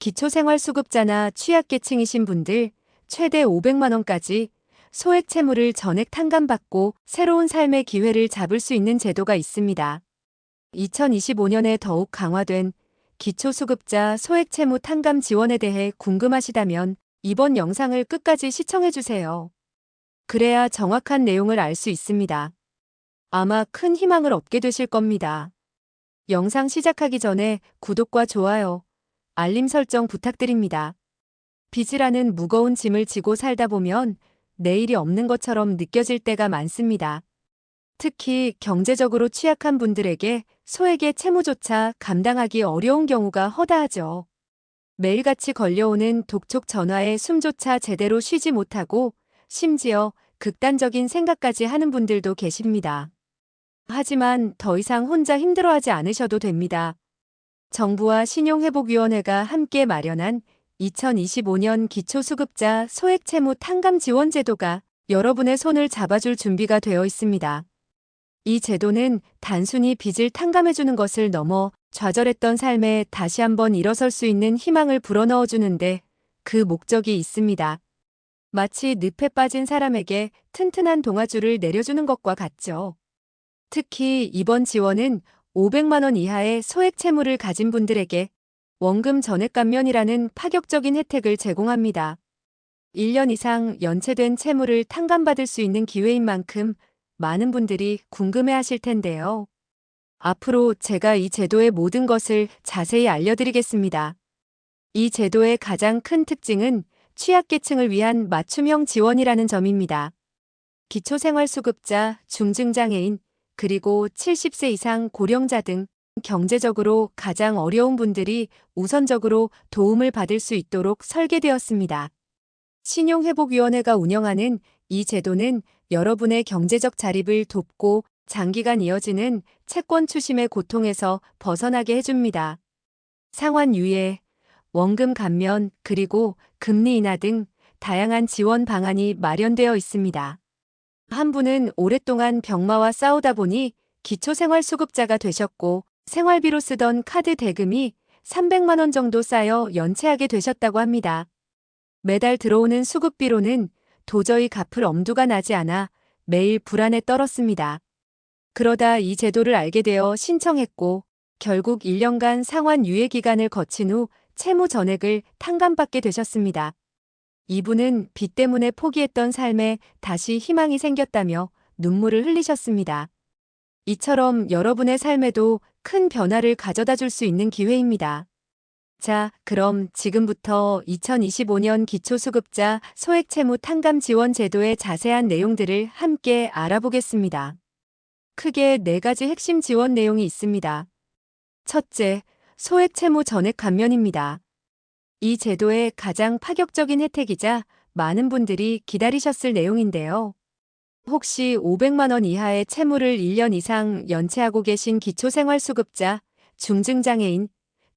기초생활수급자나 취약계층이신 분들 최대 500만 원까지 소액 채무를 전액 탕감받고 새로운 삶의 기회를 잡을 수 있는 제도가 있습니다. 2025년에 더욱 강화된 기초수급자 소액 채무 탕감 지원에 대해 궁금하시다면 이번 영상을 끝까지 시청해주세요. 그래야 정확한 내용을 알 수 있습니다. 아마 큰 희망을 얻게 되실 겁니다. 영상 시작하기 전에 구독과 좋아요, 알림 설정 부탁드립니다. 빚이라는 무거운 짐을 지고 살다 보면 내일이 없는 것처럼 느껴질 때가 많습니다. 특히 경제적으로 취약한 분들에게 소액의 채무조차 감당하기 어려운 경우가 허다하죠. 매일같이 걸려오는 독촉 전화에 숨조차 제대로 쉬지 못하고 심지어 극단적인 생각까지 하는 분들도 계십니다. 하지만 더 이상 혼자 힘들어하지 않으셔도 됩니다. 정부와 신용회복위원회가 함께 마련한 2025년 기초수급자 소액채무 탕감 지원 제도가 여러분의 손을 잡아줄 준비가 되어 있습니다. 이 제도는 단순히 빚을 탕감해주는 것을 넘어 좌절했던 삶에 다시 한번 일어설 수 있는 희망을 불어넣어 주는데 그 목적이 있습니다. 마치 늪에 빠진 사람에게 튼튼한 동아줄을 내려주는 것과 같죠. 특히 이번 지원은 500만 원 이하의 소액 채무를 가진 분들에게 원금 전액 감면이라는 파격적인 혜택을 제공합니다. 1년 이상 연체된 채무를 탕감받을 수 있는 기회인 만큼 많은 분들이 궁금해 하실 텐데요. 앞으로 제가 이 제도의 모든 것을 자세히 알려드리겠습니다. 이 제도의 가장 큰 특징은 취약계층을 위한 맞춤형 지원이라는 점입니다. 기초생활수급자, 중증장애인, 그리고 70세 이상 고령자 등 경제적으로 가장 어려운 분들이 우선적으로 도움을 받을 수 있도록 설계되었습니다. 신용회복위원회가 운영하는 이 제도는 여러분의 경제적 자립을 돕고 장기간 이어지는 채권 추심의 고통에서 벗어나게 해줍니다. 상환 유예, 원금 감면, 그리고 금리 인하 등 다양한 지원 방안이 마련되어 있습니다. 한 분은 오랫동안 병마와 싸우다 보니 기초생활수급자가 되셨고 생활비로 쓰던 카드 대금이 300만 원 정도 쌓여 연체하게 되셨다고 합니다. 매달 들어오는 수급비로는 도저히 갚을 엄두가 나지 않아 매일 불안에 떨었습니다. 그러다 이 제도를 알게 되어 신청했고 결국 1년간 상환 유예 기간을 거친 후 채무 전액을 탕감받게 되셨습니다. 이분은 빚 때문에 포기했던 삶에 다시 희망이 생겼다며 눈물을 흘리셨습니다. 이처럼 여러분의 삶에도 큰 변화를 가져다 줄 수 있는 기회입니다. 자, 그럼 지금부터 2025년 기초수급자 소액채무 탕감 지원 제도의 자세한 내용들을 함께 알아보겠습니다. 크게 네 가지 핵심 지원 내용이 있습니다. 첫째, 소액채무 전액 감면입니다. 이 제도의 가장 파격적인 혜택이자 많은 분들이 기다리셨을 내용인데요. 혹시 500만 원 이하의 채무를 1년 이상 연체하고 계신 기초생활수급자, 중증장애인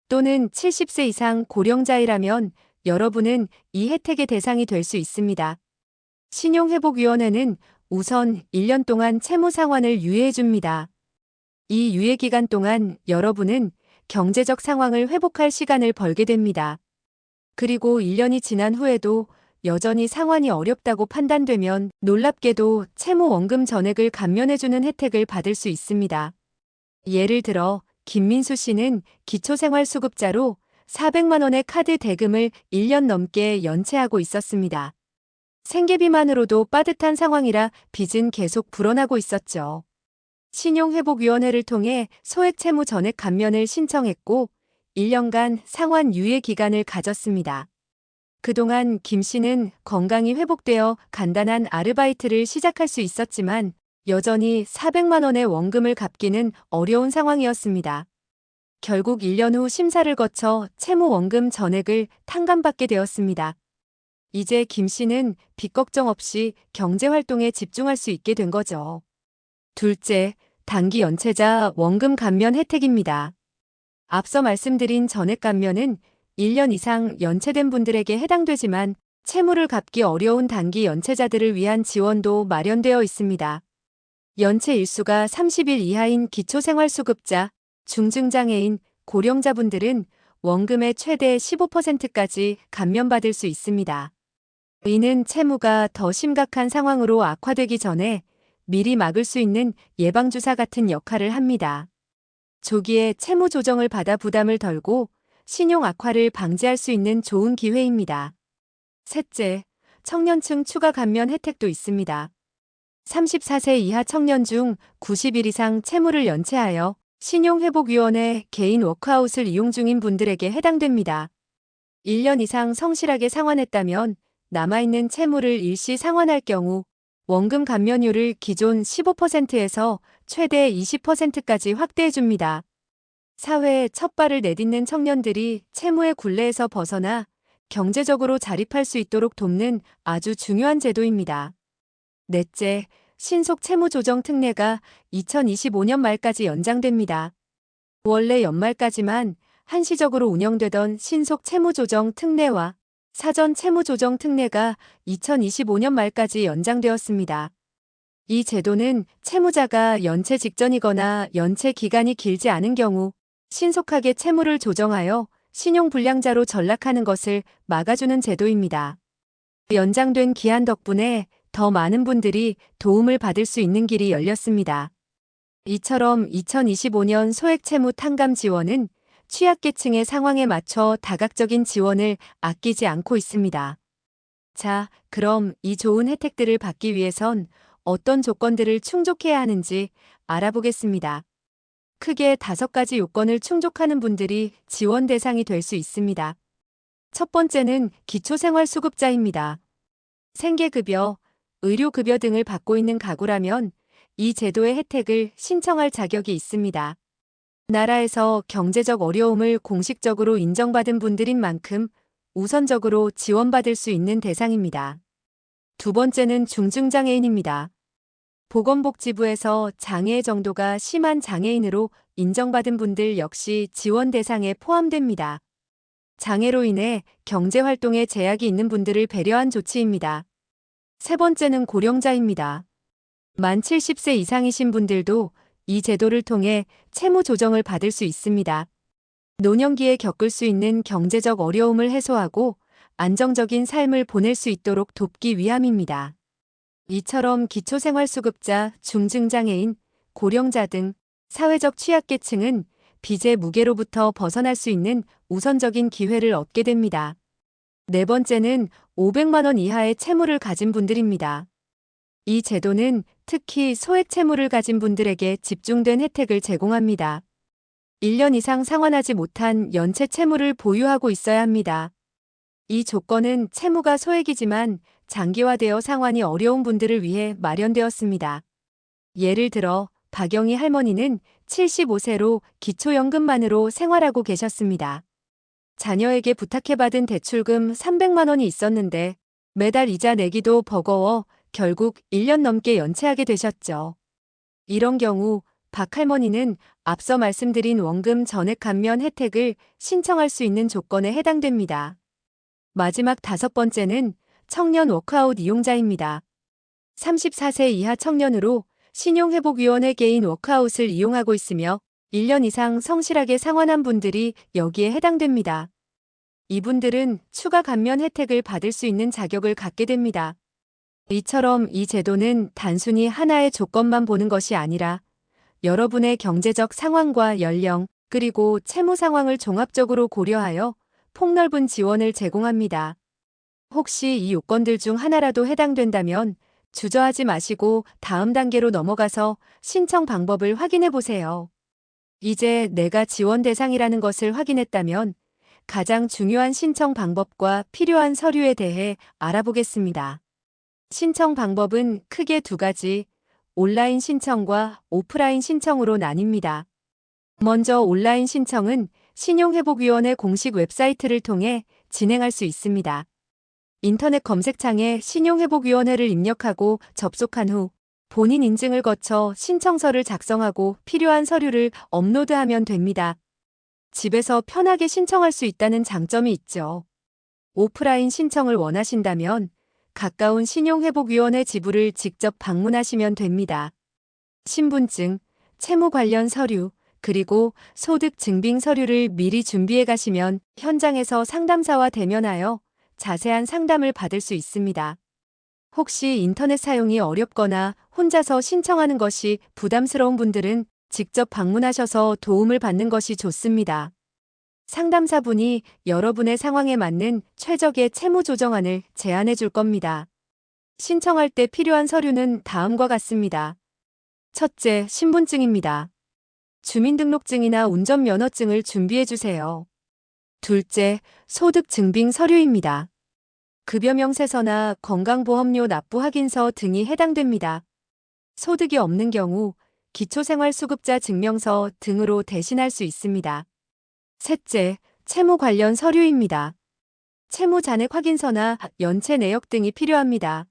또는 70세 이상 고령자이라면 여러분은 이 혜택의 대상이 될 수 있습니다. 신용회복위원회는 우선 1년 동안 채무 상환을 유예해 줍니다. 이 유예 기간 동안 여러분은 경제적 상황을 회복할 시간을 벌게 됩니다. 그리고 1년이 지난 후에도 여전히 상환이 어렵다고 판단되면 놀랍게도 채무 원금 전액을 감면해주는 혜택을 받을 수 있습니다. 예를 들어 김민수 씨는 기초생활수급자로 400만 원의 카드 대금을 1년 넘게 연체하고 있었습니다. 생계비만으로도 빠듯한 상황이라 빚은 계속 불어나고 있었죠. 신용회복위원회를 통해 소액 채무 전액 감면을 신청했고 1년간 상환 유예 기간을 가졌습니다. 그동안 김 씨는 건강이 회복되어 간단한 아르바이트를 시작할 수 있었지만 여전히 400만 원의 원금을 갚기는 어려운 상황이었습니다. 결국 1년 후 심사를 거쳐 채무 원금 전액을 탕감받게 되었습니다. 이제 김 씨는 빚 걱정 없이 경제 활동에 집중할 수 있게 된 거죠. 둘째, 단기 연체자 원금 감면 혜택입니다. 앞서 말씀드린 전액 감면은 1년 이상 연체된 분들에게 해당되지만 채무를 갚기 어려운 단기 연체자들을 위한 지원도 마련되어 있습니다. 연체 일수가 30일 이하인 기초생활수급자, 중증장애인, 고령자분들은 원금의 최대 15%까지 감면받을 수 있습니다. 이는 채무가 더 심각한 상황으로 악화되기 전에 미리 막을 수 있는 예방주사 같은 역할을 합니다. 조기에 채무 조정을 받아 부담을 덜고 신용 악화를 방지할 수 있는 좋은 기회입니다. 셋째, 청년층 추가 감면 혜택도 있습니다. 34세 이하 청년 중 90일 이상 채무를 연체하여 신용회복위원회 개인 워크아웃을 이용 중인 분들에게 해당됩니다. 1년 이상 성실하게 상환했다면 남아있는 채무를 일시 상환할 경우 원금 감면율을 기존 15%에서 최대 20%까지 확대해 줍니다. 사회에 첫 발을 내딛는 청년들이 채무의 굴레에서 벗어나 경제적으로 자립할 수 있도록 돕는 아주 중요한 제도입니다. 넷째, 신속 채무 조정 특례가 2025년 말까지 연장됩니다. 원래 연말까지만 한시적으로 운영되던 신속 채무 조정 특례와 사전 채무 조정 특례가 2025년 말까지 연장되었습니다. 이 제도는 채무자가 연체 직전이거나 연체 기간이 길지 않은 경우 신속하게 채무를 조정하여 신용불량자로 전락하는 것을 막아주는 제도입니다. 연장된 기한 덕분에 더 많은 분들이 도움을 받을 수 있는 길이 열렸습니다. 이처럼 2025년 소액채무 탕감 지원은 취약계층의 상황에 맞춰 다각적인 지원을 아끼지 않고 있습니다. 자, 그럼 이 좋은 혜택들을 받기 위해선 어떤 조건들을 충족해야 하는지 알아보겠습니다. 크게 다섯 가지 요건을 충족하는 분들이 지원 대상이 될 수 있습니다. 첫 번째는 기초생활수급자입니다. 생계급여, 의료급여 등을 받고 있는 가구라면 이 제도의 혜택을 신청할 자격이 있습니다. 나라에서 경제적 어려움을 공식적으로 인정받은 분들인 만큼 우선적으로 지원받을 수 있는 대상입니다. 두 번째는 중증장애인입니다. 보건복지부에서 장애 정도가 심한 장애인으로 인정받은 분들 역시 지원 대상에 포함됩니다. 장애로 인해 경제활동에 제약이 있는 분들을 배려한 조치입니다. 세 번째는 고령자입니다. 만 70세 이상이신 분들도 이 제도를 통해 채무 조정을 받을 수 있습니다. 노년기에 겪을 수 있는 경제적 어려움을 해소하고 안정적인 삶을 보낼 수 있도록 돕기 위함입니다. 이처럼 기초생활수급자, 중증장애인, 고령자 등 사회적 취약계층은 빚의 무게로부터 벗어날 수 있는 우선적인 기회를 얻게 됩니다. 네 번째는 500만 원 이하의 채무를 가진 분들입니다. 이 제도는 특히 소액 채무를 가진 분들에게 집중된 혜택을 제공합니다. 1년 이상 상환하지 못한 연체 채무를 보유하고 있어야 합니다. 이 조건은 채무가 소액이지만 장기화되어 상환이 어려운 분들을 위해 마련되었습니다. 예를 들어 박영희 할머니는 75세로 기초연금만으로 생활하고 계셨습니다. 자녀에게 부탁해받은 대출금 300만 원이 있었는데 매달 이자 내기도 버거워 결국 1년 넘게 연체하게 되셨죠. 이런 경우 박 할머니는 앞서 말씀드린 원금 전액 감면 혜택을 신청할 수 있는 조건에 해당됩니다. 마지막 다섯 번째는 청년 워크아웃 이용자입니다. 34세 이하 청년으로 신용회복위원회 개인 워크아웃을 이용하고 있으며 1년 이상 성실하게 상환한 분들이 여기에 해당됩니다. 이분들은 추가 감면 혜택을 받을 수 있는 자격을 갖게 됩니다. 이처럼 이 제도는 단순히 하나의 조건만 보는 것이 아니라 여러분의 경제적 상황과 연령, 그리고 채무 상황을 종합적으로 고려하여 폭넓은 지원을 제공합니다. 혹시 이 요건들 중 하나라도 해당된다면 주저하지 마시고 다음 단계로 넘어가서 신청 방법을 확인해 보세요. 이제 내가 지원 대상이라는 것을 확인했다면 가장 중요한 신청 방법과 필요한 서류에 대해 알아보겠습니다. 신청 방법은 크게 두 가지, 온라인 신청과 오프라인 신청으로 나뉩니다. 먼저 온라인 신청은 신용회복위원회 공식 웹사이트를 통해 진행할 수 있습니다. 인터넷 검색창에 신용회복위원회를 입력하고 접속한 후 본인 인증을 거쳐 신청서를 작성하고 필요한 서류를 업로드하면 됩니다. 집에서 편하게 신청할 수 있다는 장점이 있죠. 오프라인 신청을 원하신다면 가까운 신용회복위원회 지부를 직접 방문하시면 됩니다. 신분증, 채무 관련 서류, 그리고 소득 증빙 서류를 미리 준비해 가시면 현장에서 상담사와 대면하여 자세한 상담을 받을 수 있습니다. 혹시 인터넷 사용이 어렵거나 혼자서 신청하는 것이 부담스러운 분들은 직접 방문하셔서 도움을 받는 것이 좋습니다. 상담사분이 여러분의 상황에 맞는 최적의 채무 조정안을 제안해 줄 겁니다. 신청할 때 필요한 서류는 다음과 같습니다. 첫째, 신분증입니다. 주민등록증이나 운전면허증을 준비해 주세요. 둘째, 소득 증빙 서류입니다. 급여 명세서나 건강보험료 납부 확인서 등이 해당됩니다. 소득이 없는 경우 기초생활수급자 증명서 등으로 대신할 수 있습니다. 셋째, 채무 관련 서류입니다. 채무 잔액 확인서나 연체 내역 등이 필요합니다.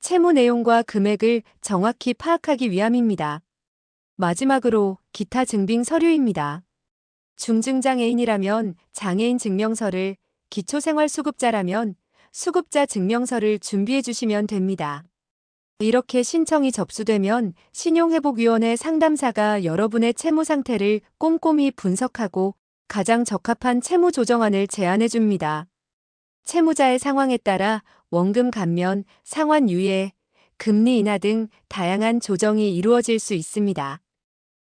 채무 내용과 금액을 정확히 파악하기 위함입니다. 마지막으로 기타 증빙 서류입니다. 중증장애인이라면 장애인 증명서를, 기초생활수급자라면 수급자 증명서를 준비해 주시면 됩니다. 이렇게 신청이 접수되면 신용회복위원회 상담사가 여러분의 채무 상태를 꼼꼼히 분석하고 가장 적합한 채무 조정안을 제안해 줍니다. 채무자의 상황에 따라 원금 감면, 상환 유예, 금리 인하 등 다양한 조정이 이루어질 수 있습니다.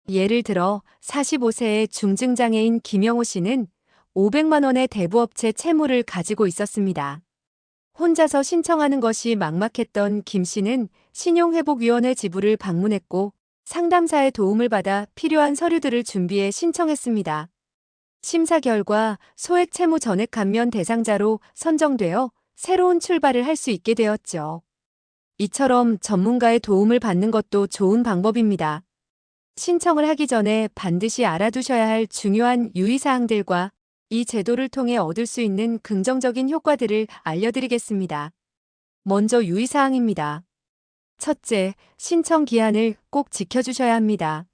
예를 들어 45세의 중증장애인 김영호 씨는 500만 원의 대부업체 채무를 가지고 있었습니다. 혼자서 신청하는 것이 막막했던 김 씨는 신용회복위원회 지부를 방문했고 상담사의 도움을 받아 필요한 서류들을 준비해 신청했습니다. 심사 결과 소액 채무 전액 감면 대상자로 선정되어 새로운 출발을 할 수 있게 되었죠. 이처럼 전문가의 도움을 받는 것도 좋은 방법입니다. 신청을 하기 전에 반드시 알아두셔야 할 중요한 유의사항들과 이 제도를 통해 얻을 수 있는 긍정적인 효과들을 알려드리겠습니다. 먼저 유의사항입니다. 첫째, 신청 기한을 꼭 지켜주셔야 합니다.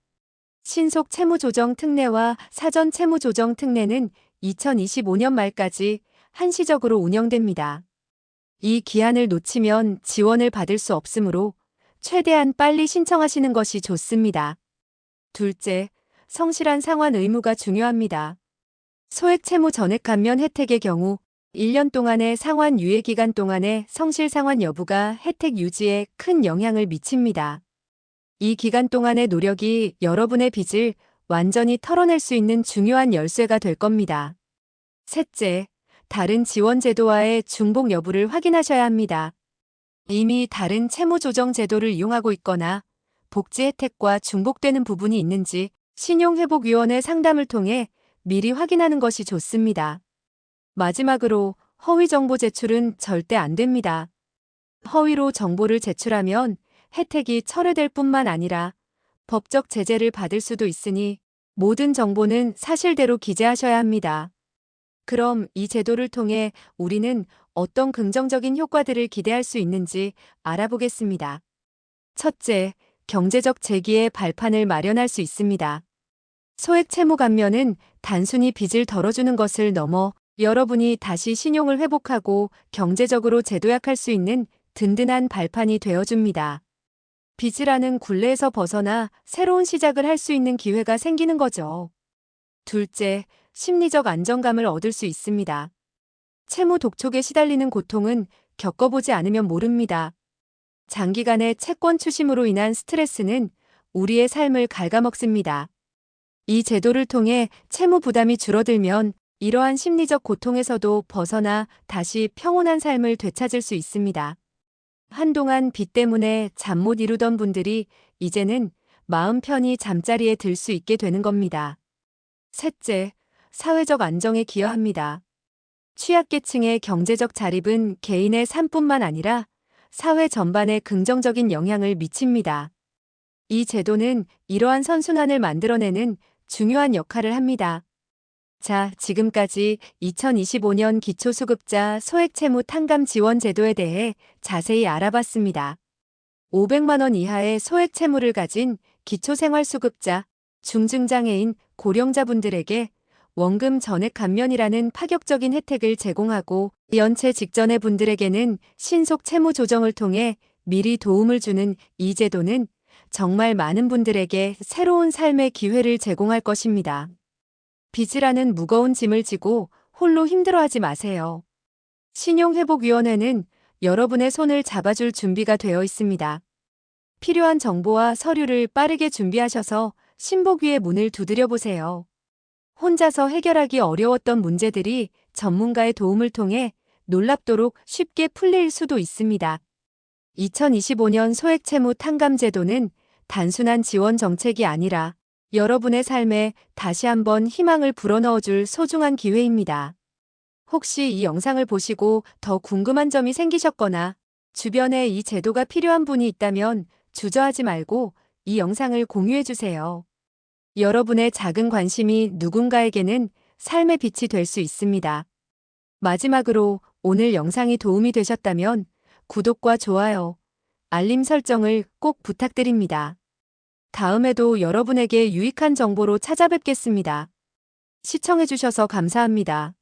신속 채무조정 특례와 사전 채무조정 특례는 2025년 말까지 한시적으로 운영됩니다. 이 기한을 놓치면 지원을 받을 수 없으므로 최대한 빨리 신청하시는 것이 좋습니다. 둘째, 성실한 상환 의무가 중요합니다. 소액 채무 전액 감면 혜택의 경우 1년 동안의 상환 유예 기간 동안의 성실 상환 여부가 혜택 유지에 큰 영향을 미칩니다. 이 기간 동안의 노력이 여러분의 빚을 완전히 털어낼 수 있는 중요한 열쇠가 될 겁니다. 셋째, 다른 지원 제도와의 중복 여부를 확인하셔야 합니다. 이미 다른 채무 조정 제도를 이용하고 있거나 복지 혜택과 중복되는 부분이 있는지 신용회복위원회 상담을 통해 미리 확인하는 것이 좋습니다. 마지막으로 허위 정보 제출은 절대 안 됩니다. 허위로 정보를 제출하면 혜택이 철회될 뿐만 아니라 법적 제재를 받을 수도 있으니 모든 정보는 사실대로 기재하셔야 합니다. 그럼 이 제도를 통해 우리는 어떤 긍정적인 효과들을 기대할 수 있는지 알아보겠습니다. 첫째, 경제적 재기의 발판을 마련할 수 있습니다. 소액 채무 감면은 단순히 빚을 덜어주는 것을 넘어 여러분이 다시 신용을 회복하고 경제적으로 재도약할 수 있는 든든한 발판이 되어줍니다. 빚이라는 굴레에서 벗어나 새로운 시작을 할 수 있는 기회가 생기는 거죠. 둘째, 심리적 안정감을 얻을 수 있습니다. 채무 독촉에 시달리는 고통은 겪어보지 않으면 모릅니다. 장기간의 채권 추심으로 인한 스트레스는 우리의 삶을 갉아먹습니다. 이 제도를 통해 채무 부담이 줄어들면 이러한 심리적 고통에서도 벗어나 다시 평온한 삶을 되찾을 수 있습니다. 한동안 빚 때문에 잠 못 이루던 분들이 이제는 마음 편히 잠자리에 들 수 있게 되는 겁니다. 셋째, 사회적 안정에 기여합니다. 취약계층의 경제적 자립은 개인의 삶뿐만 아니라 사회 전반에 긍정적인 영향을 미칩니다. 이 제도는 이러한 선순환을 만들어내는 중요한 역할을 합니다. 자, 지금까지 2025년 기초수급자 소액채무 탕감 지원 제도에 대해 자세히 알아봤습니다. 500만원 이하의 소액채무를 가진 기초생활수급자, 중증장애인, 고령자분들에게 원금 전액 감면이라는 파격적인 혜택을 제공하고 연체 직전의 분들에게는 신속 채무 조정을 통해 미리 도움을 주는 이 제도는 정말 많은 분들에게 새로운 삶의 기회를 제공할 것입니다. 빚이라는 무거운 짐을 지고 홀로 힘들어하지 마세요. 신용회복위원회는 여러분의 손을 잡아줄 준비가 되어 있습니다. 필요한 정보와 서류를 빠르게 준비하셔서 신복위의 문을 두드려 보세요. 혼자서 해결하기 어려웠던 문제들이 전문가의 도움을 통해 놀랍도록 쉽게 풀릴 수도 있습니다. 2025년 소액채무 탕감 제도는 단순한 지원 정책이 아니라 여러분의 삶에 다시 한번 희망을 불어넣어 줄 소중한 기회입니다. 혹시 이 영상을 보시고 더 궁금한 점이 생기셨거나 주변에 이 제도가 필요한 분이 있다면 주저하지 말고 이 영상을 공유해 주세요. 여러분의 작은 관심이 누군가에게는 삶의 빛이 될 수 있습니다. 마지막으로 오늘 영상이 도움이 되셨다면 구독과 좋아요, 알림 설정을 꼭 부탁드립니다. 다음에도 여러분에게 유익한 정보로 찾아뵙겠습니다. 시청해주셔서 감사합니다.